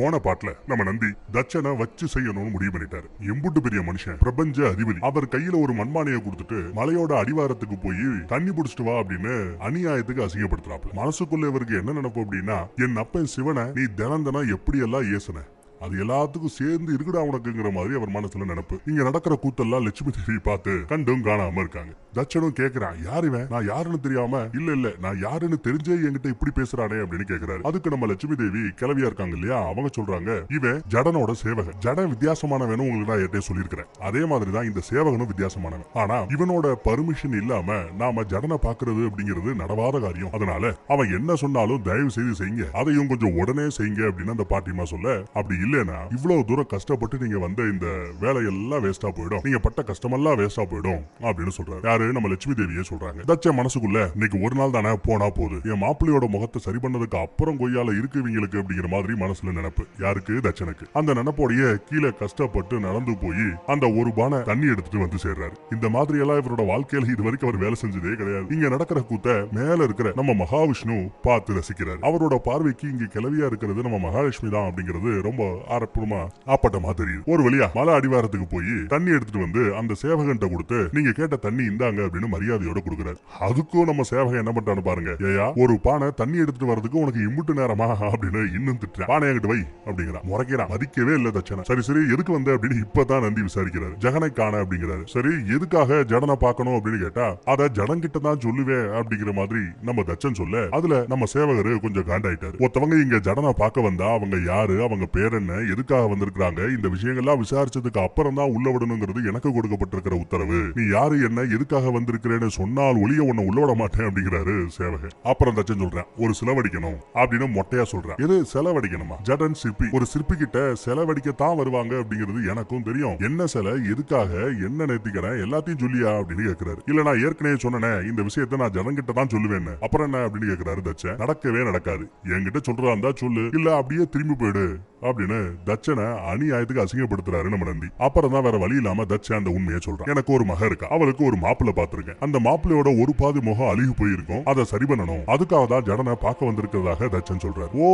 போன பாட்டுல நம்ம நந்தி தட்சனை வச்சு செய்யணும்னு முடிவு பண்ணிட்டாரு. எம்புட்டு பெரிய மனுஷன் பிரபஞ்ச அதிபதி. அவர் கையில ஒரு மண்மானையை கொடுத்துட்டு மலையோட அடிவாரத்துக்கு போய் தண்ணி புடிச்சிட்டு வா அப்படின்னு அநியாயத்துக்கு அசிங்கப்படுத்துறாப்ல மனசுக்குள்ள இவருக்கு என்ன நினைப்பு அப்படின்னா என் அப்பன் சிவனை நீ தினம் தினம் எப்படி எல்லாம் ஏசுன? அது எல்லாத்துக்கும் சேர்ந்து இருக்குடா உனக்குங்கிற மாதிரி அவர் மனசுல நினைப்பு. இங்க நடக்கிற கூத்தெல்லாம் லட்சுமி தேவி பார்த்து கண்டும் காணாம இருக்காங்க. தட்சனும் கேக்குறான் யார் இவன்? நான் யாருன்னு தெரியாம? இல்ல இல்ல நான் யாருன்னு தெரிஞ்சே என்கிட்ட இப்படி பேசுறானே அப்படின்னு கேக்குறாரு. அதுக்கு நம்ம லட்சுமி தேவி கிளவியா இருக்காங்க இல்லையா? அவங்க சொல்றாங்க இவன் ஜடனோட சேவகன். ஜடன் வித்தியாசமானவன் உங்களுக்கு நான் ஏற்கனவே சொல்லியிருக்கிறேன். அதே மாதிரி தான் இந்த சேவகனும் வித்தியாசமானவன். ஆனா இவனோட பர்மிஷன் இல்லாம நாம ஜடனை பாக்குறது அப்படிங்கிறது நடவாத காரியம். அதனால அவன் என்ன சொன்னாலும் தயவு செய்து செய்யுங்க. அதையும் கொஞ்சம் உடனே செய்யுங்க அப்படின்னு அந்த பாட்டிமா சொல்ல அப்படி இல்லைன்னா இவ்வளவு தூரம் கஷ்டப்பட்டு நீங்க வந்த இந்த வேலையெல்லாம் வேஸ்டா போயிடும். நீங்க பட்ட கஷ்டமெல்லாம் வேஸ்டா போயிடும் அப்படின்னு சொல்றாரு. யாரு? நம்ம லட்சுமி தேவியே சொல்றாங்க. தச்ச மனசுக்குள்ள இன்னைக்கு ஒரு நாள் தானே போனா போகுது. என் மாப்பிள்ளையோட முகத்தை சரி பண்ணதுக்கு அப்புறம் கொய்யால இருக்குவங்களுக்கு அப்படிங்கிற மாதிரி மனசுல நினைப்பு. யாருக்கு? தச்சனுக்கு. அந்த நினைப்போடைய கீழே கஷ்டப்பட்டு நடந்து போய் அந்த ஒரு பானை தண்ணி எடுத்துட்டு வந்து சேர்றாரு. இந்த மாதிரி எல்லாம் இவரோட வாழ்க்கையில இது வரைக்கும் அவர் வேலை செஞ்சதே கிடையாது. இங்க நடக்கிற கூத்த மேல இருக்கிற நம்ம மகாவிஷ்ணு பார்த்து ரசிக்கிறாரு. அவரோட பார்வைக்கு இங்க கிளவியா இருக்கிறது நம்ம மகாலட்சுமி தான் அப்படிங்கிறது ரொம்ப ஆரப்பூர்வமா ஆப்பட்டமா தெரியுது ஒரு வழியா மலை அடிவாரத்துக்கு போய் தண்ணி எடுத்துட்டு வந்து அந்த சேவகன்ட்ட கொடுத்து நீங்க கேட்ட தண்ணி இந்தாங்க அப்படின்னு மரியாதையோட கொடுக்குறாரு. அதுக்கும் நம்ம சேவகன் என்ன பண்றான்னு பாருங்க. ஏயா ஒரு பானை தண்ணி எடுத்துட்டு வரதுக்கு உனக்கு இம்புட்டு நேரமா? அப்படின்னு இன்னும் திட்டுற பானை என்கிட்ட வை அப்படிங்கிறான். முறைக்கிறான். மதிக்கவே இல்ல தச்சனை. சரி சரி எதுக்கு வந்த? அப்படின்னு இப்பதான் நந்தி விசாரிக்கிறாரு. ஜகனை காண அப்படிங்கிறாரு. சரி எதுக்காக ஜடனை பார்க்கணும்? அப்படின்னு கேட்டா அத ஜடன் கிட்ட தான் சொல்லுவேன் அப்படிங்கிற மாதிரி நம்ம தச்சன் சொல்ல அதுல நம்ம சேவகர் கொஞ்சம் காண்டாயிட்டாரு. ஒருத்தவங்க இங்க ஜடனை பார்க்க வந்தா அவங்க யாரு அவங்க பேர் என்ன எதுக்காக வந்திருக்கிறாங்க? இந்த விஷயங்கள்லாம் விசாரிச்சதுக்கு அப்புறம் தான் உள்ள விடணுங்கிறது எனக்கு கொடுக்கப்பட்டிருக்கிற உத்தரவு. நீ யாரு என்ன எதுக்காக வந்திருக்கிறேன்னு சொன்னால் ஒளிய உன்னை உள்ள விட மாட்டேன் அப்படிங்கிறாரு சேவக அப்புறம் தச்சன் சொல்றேன் ஒரு செலவடிக்கணும் அப்படின்னு மொட்டையா சொல்றேன். எது செலவடிக்கணுமா ஜடன் சிற்பி. ஒரு சிற்பி கிட்ட செலவடிக்கத்தான் வருவாங்க அப்படிங்கிறது எனக்கும் தெரியும். என்ன சிலை எதுக்காக என்ன நேர்த்திக்கிறேன் எல்லாத்தையும் சொல்லியா அப்படின்னு கேக்குறாரு. இல்ல நான் ஏற்கனவே சொன்னேனே இந்த விஷயத்த நான் ஜனங்கிட்ட தான் சொல்லுவேன் அப்புறம் என்ன அப்படின்னு கேக்குறாரு தச்சன். நடக்கவே நடக்காது. என்கிட்ட சொல்றதா இருந்தா சொல்லு. இல்ல அப்படியே திரும்பி போயிடு. அப்படின்னு தச்சனை அநியாயத்துக்கு அசிங்கப்படுத்துறாரு நம்ம நந்தி. அப்புறம் தான் வேற வழி இல்லாம தச்சன் அந்த உண்மையை சொல்றான். எனக்கு ஒரு மக இருக்கா? அவளுக்கு ஒரு மாப்பிள்ள பாத்திருக்கேன் அந்த மாப்பிள்ளையோட ஒரு பாதி முகம் அழுகி போயிருக்கும். அதை சரி பண்ணணும். அதுக்காக தான் ஜடனை பார்க்க வந்திருக்கிறதாக தச்சன் சொல்றாரு. ஓ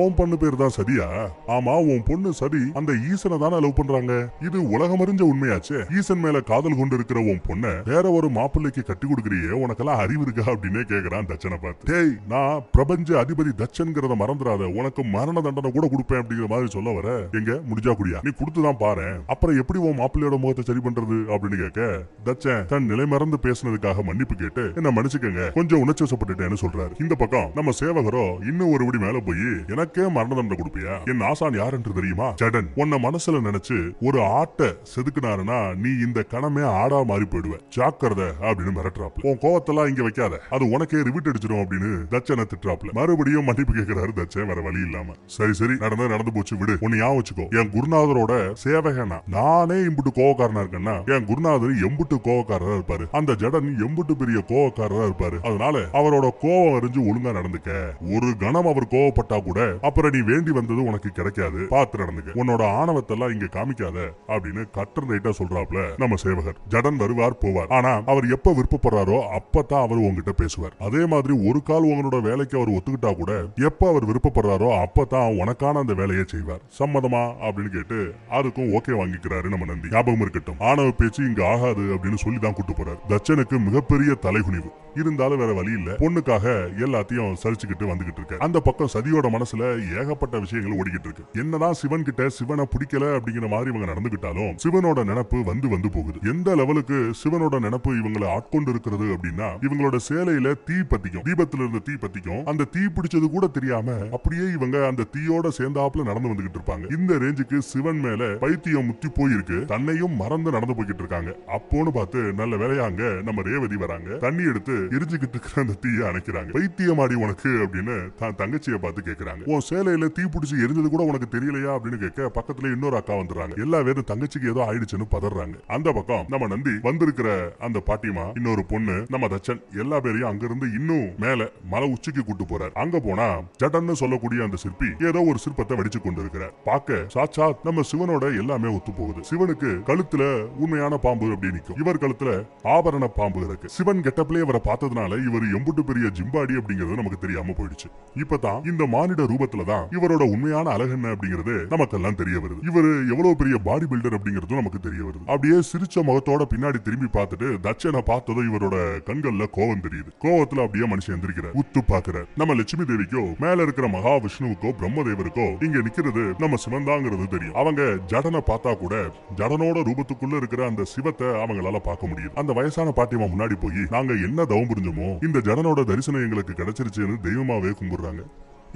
ஓம் பொண்ணு பேர் தான் சரியா ஆமா உன் பொண்ணு சரி அந்த ஈசனை தானே லவ் பண்றாங்க. இது உலகம் அறிஞ்ச உண்மையாச்சே. ஈசன் மேல காதல் கொண்டு இருக்கிற உன் பொண்ணை வேற ஒரு மாப்பிள்ளைக்கு கட்டி கொடுக்குறியே? உனக்கெல்லாம் அறிவு இருக்கா? அப்படின்னே கேக்குறான் தச்சனை பார்த்து. டேய் நான் பிரபஞ்ச அதிபதி தச்சன்கிறத மறந்துடாத உனக்கு மரண தண்டனை கூட கொடுப்பேன் அப்படிங்கிற மாதிரி சொல்ல வர எங்க? முடிஞ்சா குடியா. நீ கொடுத்துதான் பாரு அப்புறம் எப்படி உன் மாப்பிள்ளையோட முகத்தை சரி பண்றது அப்படின்னு கேட்க தச்சன் தன் நிலை மறந்து பேசினதுக்காக மன்னிப்பு கேட்டு என்ன மன்னிச்சுக்கங்க. கொஞ்சம் உணர்ச்சிவசப்பட்டுட்டேன்னு சொல்றாரு. இந்த பக்கம் நம்ம சேவகரோ இன்னும் ஒரு விடி மேல போய் எனக்கே மரண தண்டனை கொடுப்பியா? என் ஆசான் யார் என்று தெரியுமா? ஜடன் உன்னை மனசுல நினைச்சு ஒரு ஆட்டை செதுக்குனாருன்னா நீ இந்த கணமே ஆடா மாறி போயிடுவ. ஜாக்கிரத அப்படின்னு மிரட்டுறாப்ல. உன் கோவத்தெல்லாம் இங்க வைக்காத. அது உனக்கே ரிவிட் அடிச்சிடும் அப்படின்னு தச்சனை திட்டுறாப்ல. மறுபடியும் மன்னிப்பு கேட்கிறாரு தச்சன் வேற வழி இல்லாம. சரி சரி நடந்த நடந்து போச்சு விடு. உன்னை ஞாபகம் வச்சுக்கோ. என் குருநாதரோட சேவகனா. நானே இம்புட்டு கோவக்காரனா இருக்கேன்னா என் குருநாதர் எம்புட்டு கோவக்காரரா இருப்பாரு. அந்த ஜடன் எம்புட்டு பெரிய கோவக்காரரா இருப்பாரு. அதனால அவரோட கோவம் அறிஞ்சு ஒழுங்கா நடந்துக்க. ஒரு கணம் அவர் கோவப்பட்டா கூட அப்புறம் நீ வேண்டி வந்தது உனக்கு கிடைக்காது. பார்த்து நடந்துக்க. உன்னோட ஆணவத்தெல்லாம் இங்க காமிக்காத அப்படின்னு கட்டர் ரைட்டா சொல்றாப்ல நம்ம சேவகர். ஜடன் வருவார் போவார். ஆனா அவர் எப்ப விருப்பப்படுறாரோ அப்பதான் அவர் உங்ககிட்ட பேசுவார். அதே மாதிரி ஒரு கால் உங்களோட வேலைக்கு அவர் ஒத்துக்கிட்டா கூட எப்ப அவர் விருப்பப்படுறாரோ அப்பதான் உனக்கான அந்த வேலையை செய்வார். சம்மதமா? அப்படின்னு கேட்டு அதுக்கும் ஓகே வாங்கிக்கிறாரு நம்ம நந்தி. ஞாபகம் இருக்கட்டும். ஆணவ பேச்சு இங்க ஆகாது அப்படின்னு சொல்லி தான் கூட்டு போறாரு. தச்சனுக்கு மிகப்பெரிய தலைகுனிவு. இருந்தாலும் வேற வழி இல்ல. பொண்ணுக்காக எல்லாத்தையும் சரிச்சுக்கிட்டு வந்துகிட்டு இருக்க. அந்த பக்கம் சதியோட மனசுல ஏகப்பட்ட விஷயங்கள் ஓடிக்கிட்டு இருக்கு. என்னதான் சிவன் கிட்ட சிவனை பிடிக்கல அப்படிங்கிற மாதிரி இவங்க நடந்துகிட்டாலும் சிவனோட நினப்பு வந்து வந்து போகுது. எந்த லெவலுக்கு சிவனோட நினப்பு இவங்களை ஆட்கொண்டு இருக்கிறது அப்படின்னா இவங்களோட சேலையில தீ பத்திக்கும். தீபத்துல இருந்த தீ பத்திக்கும். அந்த தீ பிடிச்சது கூட தெரியாம அப்படியே இவங்க அந்த தீயோட சேர்ந்தாப்புல நடந்து வந்துகிட்டு இருப்பாங்க. இந்த ரேஞ்சுக்கு சிவன் மேல பைத்தியம் முத்தி போயிருக்கு. தன்னையும் மறந்து நடந்து போய்கிட்டு இருக்காங்க. அப்போன்னு பார்த்து நல்ல வேலையாங்க நம்ம ரேவதி வராங்க. தண்ணி எடுத்து எரிஞ்சுக்கிட்டு இருக்கிற அந்த தீயை அணைக்கிறாங்க. பைத்தியமாடி உனக்கு அப்படின்னு தான் தங்கச்சியை பார்த்து கேட்கிறாங்க உன் சேலையில தீ பிடிச்சி எரிஞ்சது கூட உனக்கு தெரியலையா? அப்படின்னு கேட்க பக்கத்துல இன்னொரு அக்கா வந்துடுறாங்க. எல்லா பேரும் தங்கச்சிக்கு ஏதோ ஆயிடுச்சுன்னு பதறாங்க. அந்த பக்கம் நம்ம நந்தி வந்திருக்கிற அந்த பாட்டிமா இன்னொரு பொண்ணு நம்ம தச்சன் எல்லா பேரையும் அங்கிருந்து இன்னும் மேல மலை உச்சிக்கு கூட்டு போறார். அங்க போனா ஜடன்னு சொல்லக்கூடிய அந்த சிற்பி ஏதோ ஒரு சிற்பத்தை வடிச்சு கொண்டு இருக்கிறார் பார்க்க சாட்சாத் நம்ம சிவனோட எல்லாமே ஒத்து போகுது. சிவனுக்கு கழுத்துல உண்மையான பாம்பு அப்படி நிற்கும் இவர் கழுத்துல ஆபரண பாம்பு இருக்கு. சிவன் கெட்டப்லயே அவரை பார்த்ததுனால இவர் எம்புட்டு பெரிய ஜிம்பாடி அப்படிங்கிறது நமக்கு தெரியாம போயிடுச்சு. இப்பதான் இந்த மானிட ரூபத்துல தான் இவரோட உண்மையான அழகு என்ன அப்படிங்கிறது நமக்கெல்லாம் தெரிய வருது. இவர் எவ்வளவு பெரிய பாடி பில்டர் அப்படிங்கிறதும் நமக்கு தெரிய வருது. அப்படியே சிரிச்ச முகத்தோட பின்னாடி திரும்பி பார்த்துட்டு தட்சனை பார்த்ததும் இவரோட கண்கள்ல கோவம் தெரியுது. கோவத்துல அப்படியே மனுஷன் எந்திரிக்கிறார். உத்து பாக்குறார் நம்ம லட்சுமி தேவிக்கோ மேல இருக்கிற மகாவிஷ்ணுவுக்கோ பிரம்மதேவருக்கோ இங்க நிக்கிறது நம்ம சிவந்தாங்கிறது தெரியும். அவங்க ஜடனை பார்த்தா கூட ஜடனோட ரூபத்துக்குள்ள இருக்கிற அந்த சிவத்தை அவங்களால பார்க்க முடியுது. அந்த வயசான பாட்டியம்மா முன்னாடி போய் நாங்க என்ன தவம் புரிஞ்சோமோ? இந்த ஜனனோட தரிசனம் எங்களுக்கு கிடைச்சிருச்சுன்னு தெய்வமாவே கும்பிடுறாங்க.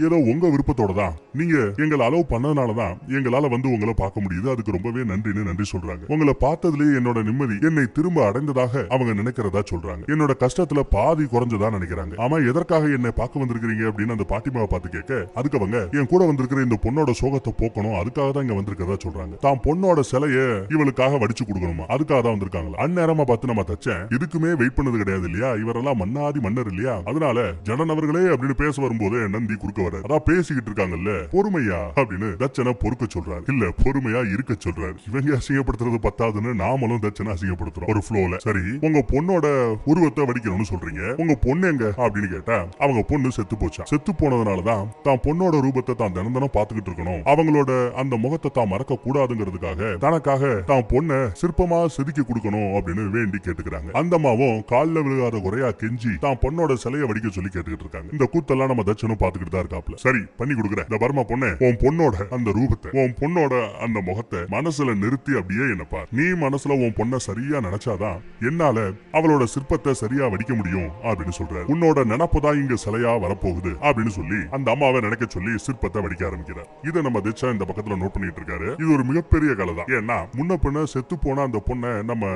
ஏதோ உங்க விருப்பத்தோட தான் நீங்க எங்களை அலோவ் பண்ணதுனால தான் எங்களால வந்து உங்களை பார்க்க முடியுது. அதுக்கு ரொம்பவே நன்றின்னு நன்றி சொல்றாங்க. உங்களை பார்த்ததுலயே என்னோட நிம்மதி என்னை திரும்ப அடைந்ததாக அவங்க நினைக்கிறதா சொல்றாங்க. என்னோட கஷ்டத்துல பாதி குறைஞ்சதா நினைக்கிறாங்க. ஆமா எதற்காக என்னை பார்க்க வந்திருக்கிறீங்க அப்படின்னு அந்த பாட்டிமாவை பார்த்து கேட்க அதுக்கு அவங்க என் கூட வந்திருக்கிற இந்த பொண்ணோட சோகத்தை போக்கணும். அதுக்காக தான் இங்க வந்திருக்கிறதா சொல்றாங்க. தான் பொண்ணோட சிலைய இவளுக்காக வடிச்சு கொடுக்கணுமா? அதுக்காக தான் வந்திருக்காங்களா? அந்நேரமா பார்த்து நம்ம தச்சேன் இதுக்குமே வெயிட் பண்ணது கிடையாது இல்லையா? இவரெல்லாம் மன்னாதி மன்னர் இல்லையா? அதனால ஜனநபர்களே அப்படின்னு பேச வரும்போது நந்தி குறுக்க வர அதான் பேசிக்கிட்டு இருக்காங்கல்ல. பொறுமையா? அப்படின்னு தச்சனை பொறுக்க சொல்றாரு. இல்ல பொறுமையா இருக்க சொல்றாரு. இவங்க அசிங்கப்படுத்துறது பத்தாதுன்னு நாமளும் தச்சனை அசிங்கப்படுத்துறோம். ஒரு ஃப்ளோல சரி உங்க பொண்ணோட உருவத்தை வடிக்கணும்னு சொல்றீங்க. உங்க பொண்ணு எங்க? அப்படின்னு கேட்டா அவங்க பொண்ணு செத்து போச்சா? செத்து போனதுனாலதான் தான் பொண்ணோட ரூபத்தை தான் தினம் தினம் பாத்துக்கிட்டு இருக்கணும். அவங்களோட அந்த முகத்தை தான் மறக்க கூடாதுங்கிறதுக்காக தனக்காக தான் பொண்ணை சிற்பமா செதுக்கி கொடுக்கணும் அப்படின்னு வேண்டி கேட்டுக்கிறாங்க. அந்த அம்மாவும் கால்ல விழுகாத குறையா கெஞ்சி தான் பொண்ணோட சிலையை வடிக்க சொல்லி கேட்டுக்கிட்டு இருக்காங்க. இந்த கூத்தெல்லாம் நம்ம தச்சனும் பாத்துக்கிட்டு தான் இருக்காப்ல சரி பண்ணி கொடுக்குறேன். இந்த பர்மா பொண்ணு உன் பொண்ணோட அந்த ரூபத்தை உன் பொண்ணோட அந்த முகத்தை மனசுல நிறுத்தி அப்படியே என்ன பார். நீ மனசுல உன் பொண்ணை சரியா நினைச்சாதான் என்னால அவளோட சிற்பத்தை சரியா வடிக்க முடியும் அப்படின்னு சொல்றாரு. உன்னோட நினப்பு தான் இங்க சிலையா வரப்போகுது அப்படின்னு சொல்லி அந்த அம்மாவை நினைக்க சொல்லி சிற்பத்தை வடிக்க ஆரம்பிக்கிறார். இதை நம்ம திச்சா இந்த பக்கத்துல நோட் பண்ணிட்டு இருக்காரு. இது ஒரு மிகப்பெரிய கலை தான். ஏன்னா முன்ன பின்ன செத்து போன அந்த பொண்ணை நம்ம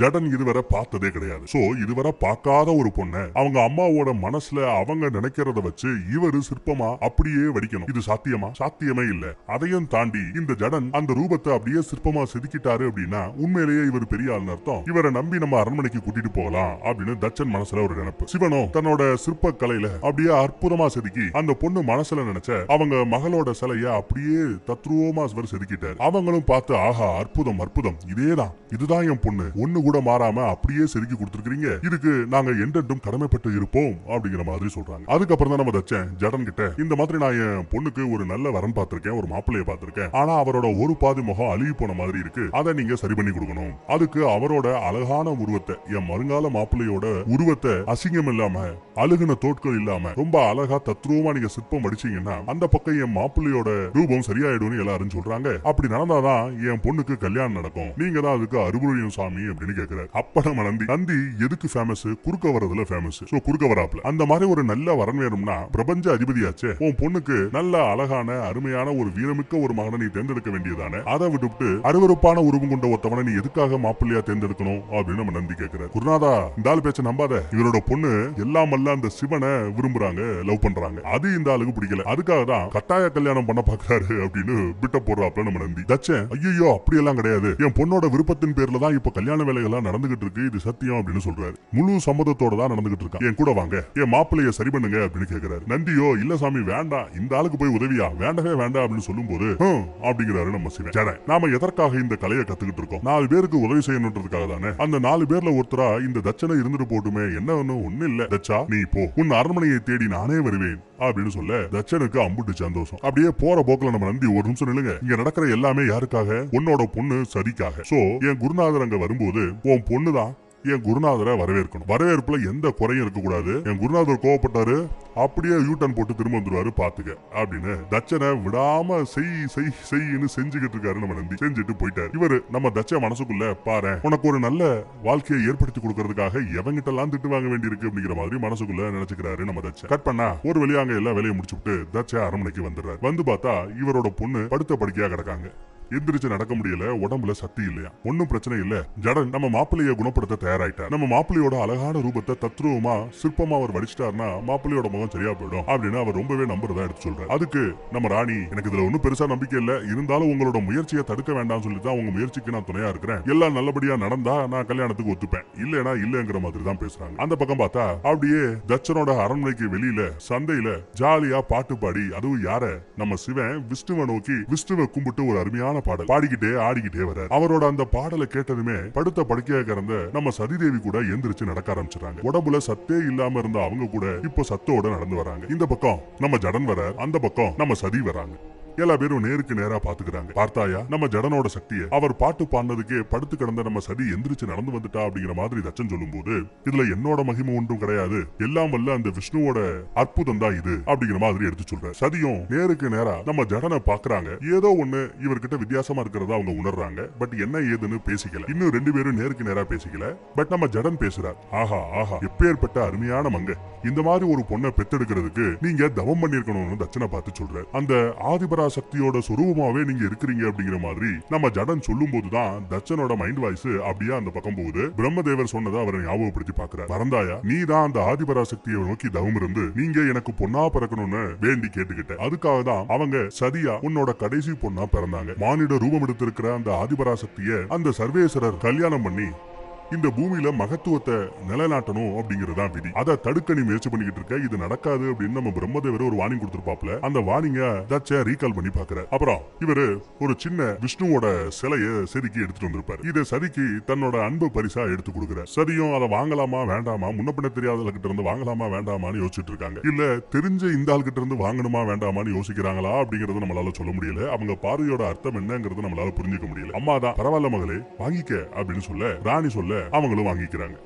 ஜடன் இதுவரை பார்த்ததே கிடையாது. சோ இதுவரை பார்க்காத ஒரு பொண்ணை அவங்க அம்மாவோட மனசுல அவங்க நினைக்கிறத வச்சு இவரு சிற்பமா அப்படியே வடிக்கணும். இது சாத்தியமா? சாத்தியமே இல்ல. அதையும் தாண்டி இந்த ஜடன் அந்த ரூபத்தை அப்படியே சிற்பமா செதுக்கிட்டாரு அப்படின்னா உண்மையிலேயே இவர் பெரிய ஆள்னு அர்த்தம். இவரை நம்பி நம்ம அரண்மனைக்கு கூட்டிட்டு போகலாம் அப்படின்னு தச்சன் மனசுல ஒரு நினைப்பு. சிவனும் தன்னோட சிற்ப கலையில அப்படியே அற்புதமா செதுக்கி அந்த பொண்ணு மனசுல நினைச்ச அவங்க மகளோட சிலைய அப்படியே தத்ரூபமா இவர் செதுக்கிட்டார். அவங்களும் பார்த்து ஆஹா அற்புதம் அற்புதம். இதேதான். இதுதான் என் பொண்ணு. ஒண்ணு கூட மாறாம அப்படியே செதுக்கி கொடுத்துருக்கீங்க இதுக்கு நாங்க என்றென்றும் கடமைப்பட்டு இருப்போம். அப்படிங்கிற மாதிரி சொல்றாங்க. அதுக்கப்புறம் தான் நம்ம தச்சேன் ஜடன் கிட்ட இந்த மாதிரி நான் என் பொண்ணுக்கு ஒரு நல்ல வரன் பார்த்திருக்கேன் ஒரு மாப்பிள்ளைய பார்த்திருக்கேன். ஆனா அவரோட ஒரு பாதி முகம் அழுகி போன மாதிரி இருக்கு. அதை நீங்க சரி பண்ணி கொடுக்கணும். அதுக்கு அவரோட அழகான உருவத்தை என் வருங்கால மாப்பிள்ளையோட உருவத்தை அசிங்கம் இல்லாம அழுகுன தோட்கள் இல்லாம ரொம்ப அழகா தத்ரூபமா நீங்க சிற்பம் அடிச்சீங்கன்னா அந்த பக்கம் என் மாப்பிள்ளையோட ரூபம் சரியாயிடும்னு எல்லாரும் சொல்றாங்க. அப்படி நடந்தாதான் என் பொண்ணுக்கு கல்யாணம் நடக்கும். நீங்க தான் அதுக்கு அறுபழியும் சாமி அப்படின்னு கேக்குறாரு. அப்ப நம்ம நந்தி நந்தி எதுக்கு ஃபேமஸ் குறுக்க வரதுல ஃபேமஸ் குறுக்க வராப்ல அந்த மாதிரி ஒரு நல்ல வரன் வேணும்னா பிரபஞ்ச அதிபதியாச்சே உன் பொண்ணுக்கு நல்ல அழகான அருமையான ஒரு வீரமிக்க ஒரு மகனை நீ தேர்ந்தெடுக்க வேண்டியதானே? அதை விட்டுவிட்டு அருவருப்பான உருவம் கொண்ட ஒருத்தவனை நீ எதுக்காக மாப்பிள்ளையா தேர்ந்தெடுக்கணும் அப்படின்னு நம்ம நந்தி கேட்கிறார். குருநாதா இந்த ஆள் பேச்ச நம்பாத. இவரோட பொண்ணு எல்லாம் அல்ல அந்த சிவனை விரும்புறாங்க லவ் பண்றாங்க. அது இந்த ஆளுக்கு பிடிக்கல. அதுக்காக தான் கட்டாய கல்யாணம் பண்ண பாக்குறாரு அப்படின்னு விட்ட போடுறாப்ல நம்ம நந்தி. தச்சன் ஐயோ அப்படியெல்லாம் கிடையாது. என் பொண்ணோட விருப்பத்தின் பேர்ல தான் இப்ப கல்யாண வேலைகள்லாம் நடந்துகிட்டு இருக்கு. இது சத்தியம் அப்படின்னு சொல்றாரு. முழு சம்மதத்தோட தான் நடந்துகிட்டு இருக்கான் என் கூட வாங்க. என் மாப்பிள்ளைய சரி பண்ணுங்க அப்படின்னு கேக்குறாரு. நந்தியோ இல்ல சாமி வேண்டாம் இந்த ஆளுக்கு போய் உதவியா? வேண்டவே வேண்டாம் அப்படின்னு சொல்லும்போது "ஹம்" அப்படிங்கிறாரு நம்ம சிவன். ஜட. நாம எதற்காக இந்த கலையை கத்துக்கிட்டு இருக்கோம்? நாலு பேருக்கு உதவி செய்யணுன்றதுக்காக தானே? அந்த நாலு பேர்ல ஒருத்தரா இந்த தச்சனை இருந்துட்டு போட்டுமே என்ன ஒண்ணு? இல்ல. தச்சா நீ போ. உன் அரண்மனையை தேடி நானே வருவேன் அப்படின்னு சொல்ல தட்சனுக்கு அம்புட்டு சந்தோஷம். அப்படியே போற போக்குல நம்ம நந்தி ஒரு நிமிஷம் நில்லுங்க. இங்க நடக்கிற எல்லாமே யாருக்காக? உன்னோட பொண்ணு சரிக்காக. சோ என் குருநாதர் அங்க வரும்போது உன் பொண்ணுதான். என் குருநாதரை வரவேற்கணும். வரவேற்புல எந்த குறையும் இருக்கக்கூடாது. என் குருநாதர் கோவப்பட்டாரு அப்படியே யூட்டன் போட்டு திரும்ப வந்துருவாரு பாத்துக்க அப்படின்னு. தச்சனை விடாம செய் செய் செய்ன்னு செஞ்சுக்கிட்டு இருக்காரு நம்ம நந்தி செஞ்சுட்டு போயிட்டாரு. இவரு நம்ம தச்ச மனசுக்குள்ள பாரு உனக்கு ஒரு நல்ல வாழ்க்கையை ஏற்படுத்தி கொடுக்கறதுக்காக எவங்கிட்ட எல்லாம் திட்டு வாங்க வேண்டியிருக்கு அப்படிங்கிற மாதிரி மனசுக்குள்ள நினைச்சுக்கிறாரு நம்ம தச்ச கட் பண்ணா ஒரு வழியாக எல்லாம் எல்லா வேலையும் முடிச்சுட்டு தச்ச அரண்மனைக்கு வந்துடுறாரு. வந்து பார்த்தா இவரோட பொண்ணு படுத்த படுக்கையா கிடக்காங்க. எந்திரிச்சு நடக்க முடியல உடம்புல சக்தி இல்லையா? ஒன்னும் பிரச்சனை இல்ல. ஜடன் நம்ம மாப்பிள்ளைய குணப்படுத்த தயாராயிட்டார். நம்ம மாப்பிள்ளையோட அழகான ரூபத்தை தத்ரூபமா சிற்பமா அவர் வடிச்சிட்டாருன்னா மாப்பிள்ளையோட முகம் சரியா போயிடும் அப்படின்னு அவர் ரொம்பவே நம்புறதா எடுத்து சொல்றாரு. அதுக்கு நம்ம ராணி எனக்கு இதுல ஒன்னும் பெருசா நம்பிக்கை இல்ல. இருந்தாலும் உங்களோட முயற்சியை தடுக்க வேண்டாம்னு சொல்லி தான் உங்க முயற்சிக்கு நான் துணையா இருக்கிறேன். எல்லாம் நல்லபடியா நடந்தா நான் கல்யாணத்துக்கு ஒத்துப்பேன். இல்லனா இல்லங்கிற மாதிரி தான் பேசுறாங்க. அந்த பக்கம் பார்த்தா அப்படியே தச்சனோட அரண்மனைக்கு வெளியில சந்தையில ஜாலியா பாட்டு பாடி அதுவும் யார? நம்ம சிவன் விஷ்ணுவை நோக்கி விஷ்ணுவை கும்பிட்டு ஒரு அருமையான பாடல். பாடிக்கிட்டே ஆடிக்கிட்டே வர அவரோட அந்த பாடலை கேட்டதுமே படுத்த படுக்கையா கிடந்த நம்ம சதிதேவி கூட எந்திரிச்சு நடக்க ஆரம்பிச்சிடறாங்க. உடம்புல சத்தே இல்லாம இருந்த அவங்க கூட இப்போ சத்தோட நடந்து வராங்க. இந்த பக்கம் நம்ம ஜடன் வர அந்த பக்கம் நம்ம சதி வராங்க எல்லா பேரும் நேருக்கு நேரா பாத்துக்கிறாங்க. பார்த்தாயா? நம்ம ஜடனோட சக்தியை அவர் பாட்டு பாடினதுக்கே படுத்து கிடந்த நம்ம சதி எந்திரிச்சு நடந்து வந்துட்டா அப்படிங்கிற மாதிரி தச்சன் சொல்லும்போது இதுல என்னோட மகிமை ஒன்றும் கிடையாது. எல்லாம் வல்ல அந்த விஷ்ணுவோட அற்புதம் தான் இது அப்படிங்கிற மாதிரி எடுத்து சொல்ற சதியும் நேருக்கு நேரா நம்ம ஜடனை பாக்குறாங்க. ஏதோ ஒண்ணு இவர்கிட்ட வித்தியாசமா இருக்கிறதா அவங்க உணர்றாங்க. பட் என்ன ஏதுன்னு பேசிக்கல. இன்னும் ரெண்டு பேரும் நேருக்கு நேரா பேசிக்கல. பட் நம்ம ஜடன் பேசுறார். ஆஹா ஆஹா எப்பேற்பட்ட அருமையான மங்க. இந்த மாதிரி ஒரு பொண்ணை பெத்தெடுக்கிறதுக்கு நீங்க தவம் பண்ணிருக்கணும்னு தச்சனை பார்த்து சொல்ற அந்த ஆதிபர சக்தியோட சுரூபமாவே நீங்க இருக்கிறீங்க அப்படிங்கிற மாதிரி நம்ம ஜடன் சொல்லும் போதுதான் தச்சனோட மைண்ட் வாய்ஸ் அப்படியே அந்த பக்கம் போகுது. பிரம்மதேவர் சொன்னதை அவரை ஞாபகப்படுத்தி பாக்குறார் மறந்தாயா நீ தான் அந்த ஆதிபரா சக்தியை நோக்கி தவம் இருந்து நீங்க எனக்கு பொண்ணா பிறக்கணும்னு வேண்டி கேட்டுக்கிட்ட. அதுக்காக தான் அவங்க சதியா உன்னோட கடைசி பொண்ணா பிறந்தாங்க. மானிட ரூபம் எடுத்திருக்கிற அந்த ஆதிபரா சக்தியை அந்த சர்வேஸ்வரர் கல்யாணம் பண்ணி இந்த பூமியில மகத்துவத்தை நிலைநாட்டணும் அப்படிங்கறதா விதி. அதை தடுக்க நீ முயற்சி பண்ணிக்கிட்டு இருக்க. இது நடக்காது அப்படின்னு நம்ம பிரம்மதேவர் ஒரு வார்னிங் கொடுத்திருப்பாப்ல அந்த வார்னிங்க தச்ச ரீகால் பண்ணி பாக்குற. அப்புறம் இவரு ஒரு சின்ன விஷ்ணுவோட சிலைய செதுக்கி எடுத்துட்டு வந்திருப்பாரு. இதை சதிக்கு தன்னோட அன்பு பரிசா எடுத்து கொடுக்குற. சதியும் அதை வாங்கலாமா வேண்டாமா முன்ன பின்ன தெரியாதவங்க கிட்ட இருந்து வாங்கலாமா வேண்டாமான்னு யோசிச்சுட்டு இருக்காங்க. இல்ல தெரிஞ்ச இந்த ஆள் கிட்ட இருந்து வாங்கணுமா வேண்டாமான்னு யோசிக்கிறாங்களா அப்படிங்கறத நம்மளால சொல்ல முடியல. அவங்க பார்வையோட அர்த்தம் என்னங்கறத நம்மளால புரிஞ்சுக்க முடியல. அம்மா தான் பரவாயில்ல மகளே வாங்கிக்க அப்படின்னு சொல்ல ராணி சொல்ல அவங்களும் வாங்கிக்கிறாங்க.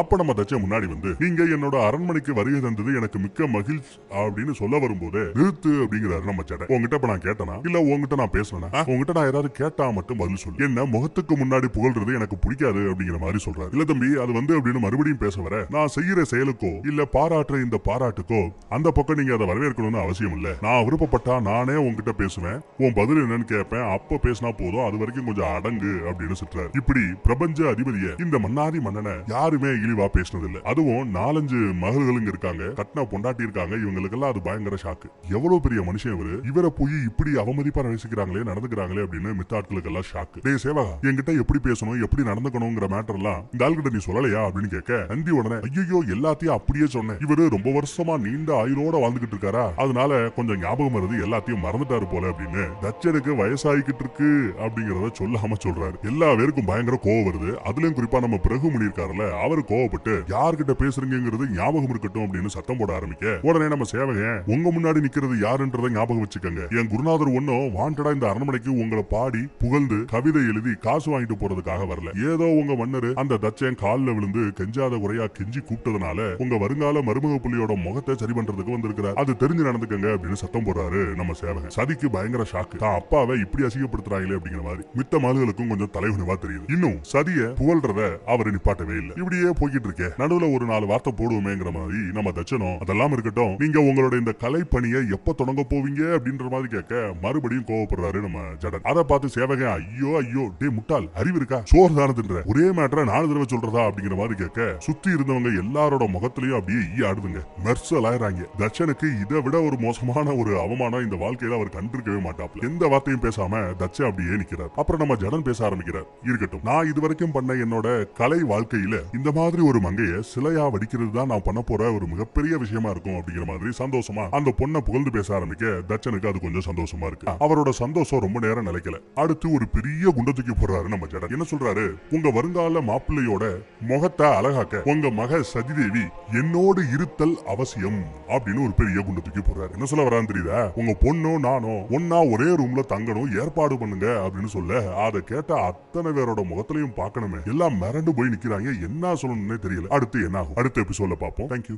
அப்ப நம்ம தச்ச முன்னாடி வந்து நீங்க என்னோட அரண்மனைக்கு வருகை தந்தது எனக்கு மிக்க மகிழ்ச்சி அப்படின்னு சொல்ல வரும்போது நிறுத்து அப்படிங்கிறாரு நம்ம சேட்டை உங்ககிட்ட இப்ப நான் கேட்டனா? இல்ல உங்ககிட்ட நான் பேசணும் உங்ககிட்ட நான் ஏதாவது கேட்டா மட்டும் பதில் சொல்லு. என்ன முகத்துக்கு முன்னாடி புகழ்றது எனக்கு பிடிக்காது அப்படிங்கிற மாதிரி சொல்றாரு. இல்ல தம்பி அது வந்து அப்படின்னு மறுபடியும் பேச வர நான் செய்யற செயலுக்கோ இல்ல பாராட்டுற இந்த பாராட்டுக்கோ அந்த பக்கம் நீங்க அதை வரவேற்கணும்னு அவசியம் இல்ல. நான் விருப்பப்பட்டா நானே உங்ககிட்ட பேசுவேன். உன் பதில் என்னன்னு கேட்பேன் அப்ப பேசினா போதும். அது வரைக்கும் கொஞ்சம் அடங்கு அப்படின்னு சொல்றாரு இப்படி பிரபஞ்ச அதிபதிய இந்த மன்னாதி மன்னனை யாருமே இழிவா பேசினது இல்ல அதுவும் நாலஞ்சு மகள்களுங்க இருக்காங்க கட்னா பொண்டாட்டி இருக்காங்க இவங்களுக்கெல்லாம் அது பயங்கர ஷாக்கு எவ்வளவு பெரிய மனுஷன் இவரு? இவரை போய் இப்படி அவமதிப்பா நினைச்சுக்கிறாங்களே நடந்துக்கிறாங்களே அப்படின்னு மித்தாட்களுக்கு எல்லாம் ஷாக்கு டே சேவகா என்கிட்ட எப்படி பேசணும் எப்படி நடந்துக்கணுங்கிற மேட்டர் எல்லாம் இந்த ஆள்கிட்ட நீ சொல்லலையா அப்படின்னு கேட்க நந்தி உடனே ஐயோ எல்லாத்தையும் அப்படியே சொன்னேன். இவரு ரொம்ப வருஷமா நீண்ட ஆயுளோட வாழ்ந்துகிட்டு இருக்காரா? அதனால கொஞ்சம் ஞாபகம் வருது எல்லாத்தையும் மறந்துட்டாரு போல அப்படின்னு தச்சனுக்கு வயசாகிக்கிட்டு இருக்கு அப்படிங்கறத சொல்லாம சொல்றாரு. எல்லா பேருக்கும் பயங்கர கோவம் வருது. அதுலயும் குறிப்பா நம்ம பிரகு இருக்காருல்ல அவரு கோவப்பட்டு யார்கிட்ட பேசுறீங்கிறது ஞாபகம் இருக்கட்டும் அப்படின்னு சத்தம் போட ஆரம்பிக்க உடனே நம்ம சேவகன் உங்க முன்னாடி நிக்கிறது யாருன்றதை ஞாபகம் வச்சுக்கோங்க. என் குருநாதர் ஒன்னும் வாண்டடா இந்த அரண்மனைக்கு உங்களை பாடி புகழ்ந்து கவிதை எழுதி காசு வாங்கிட்டு போறதுக்காக வரல. ஏதோ உங்க மன்னர் அந்த தச்சன் கால்ல விழுந்து கெஞ்சாத குறையா கெஞ்சி கூப்பிட்டதுனால உங்க வருங்கால மருமக புள்ளியோட முகத்தை சரி பண்றதுக்கு வந்திருக்கிறார். அது தெரிஞ்சு நடந்துக்கங்க அப்படின்னு சத்தம் போடுறாரு நம்ம சேவகன். சதிக்கு பயங்கர ஷாக்கு தான் அப்பாவை இப்படி அசிங்கப்படுத்துறாங்களே அப்படிங்கிற மாதிரி மித்த மாலுகளுக்கும் கொஞ்சம் தலைவனுவா தெரியுது. இன்னும் சதிய புகழ்றத அவர் நிப்பாட்டவே இல்லை. இப்படியே போய்கிட்டு இருக்கே நடுவுல ஒரு நாலு வார்த்தை போடுவோமேங்கிற மாதிரி நம்ம தச்சனும் அதெல்லாம் இருக்கட்டும் நீங்க உங்களோட இந்த கலை பணியை எப்ப தொடங்க போவீங்க அப்படின்ற மாதிரி கேட்க மறுபடியும் கோவப்படுறாரு நம்ம ஜடன் அதை பார்த்து சேவகன் ஐயோ ஐயோ டே முட்டாள் அறிவு இருக்கா? சோறு தானதுன்ற ஒரே மேட்டரை நாலு தடவை சொல்றதா? அப்படிங்கிற மாதிரி கேட்க சுத்தி இருந்தவங்க எல்லாரோட முகத்திலையும் அப்படியே ஈ ஆடுதுங்க. மெர்சல் ஆயிராங்க தட்சனுக்கு இதை விட ஒரு மோசமான ஒரு அவமானம் இந்த வாழ்க்கையில அவர் கண்டிருக்கவே மாட்டாப்ல எந்த வார்த்தையும் பேசாம தட்சன் அப்படியே நிக்கிறார். அப்புறம் நம்ம ஜடன் பேச ஆரம்பிக்கிறார். இருக்கட்டும். நான் இது வரைக்கும் பண்ண என்னோட கலை வாழ்க்கையில இந்த மாதிரி ஒரு மங்கைய சிலையா வடிக்கிறது தான் நான் பண்ண போற ஒரு மிகப்பெரிய விஷயமா இருக்கும் அப்படிங்கிற மாதிரி சந்தோஷமா அந்த பொண்ணை புகழ்ந்து பேச ஆரம்பிக்க தச்சனுக்கு அது கொஞ்சம் சந்தோஷமா இருக்கு. அவரோட சந்தோஷம் ரொம்ப நேரம் நிலைக்கல. அடுத்து ஒரு பெரிய குண்ட தூக்கி போடுறாரு நம்ம ஜடன் என்ன சொல்றாரு? உங்க வருங்கால மாப்பிள்ளையோட முகத்தை அழகாக்க உங்க மக சதிதேவி என்னோடு இருத்தல் அவசியம் அப்படின்னு ஒரு பெரிய குண்ட தூக்கி போடுறாரு. என்ன சொல்ல வரான்னு தெரியுதா? உங்க பொண்ணோ நானோ ஒன்னா ஒரே ரூம்ல தங்கணும் ஏற்பாடு பண்ணுங்க அப்படின்னு சொல்ல அதை கேட்ட அத்தனை பேரோட முகத்திலையும் பார்க்கணுமே. எல்லாம் மிரண்டு போய் நிக்கிறாங்க. என்ன சொல்லணும்னே தெரியல. அடுத்து என்ன ஆகும் அடுத்த எபிசோட பார்ப்போம். தேங்க்யூ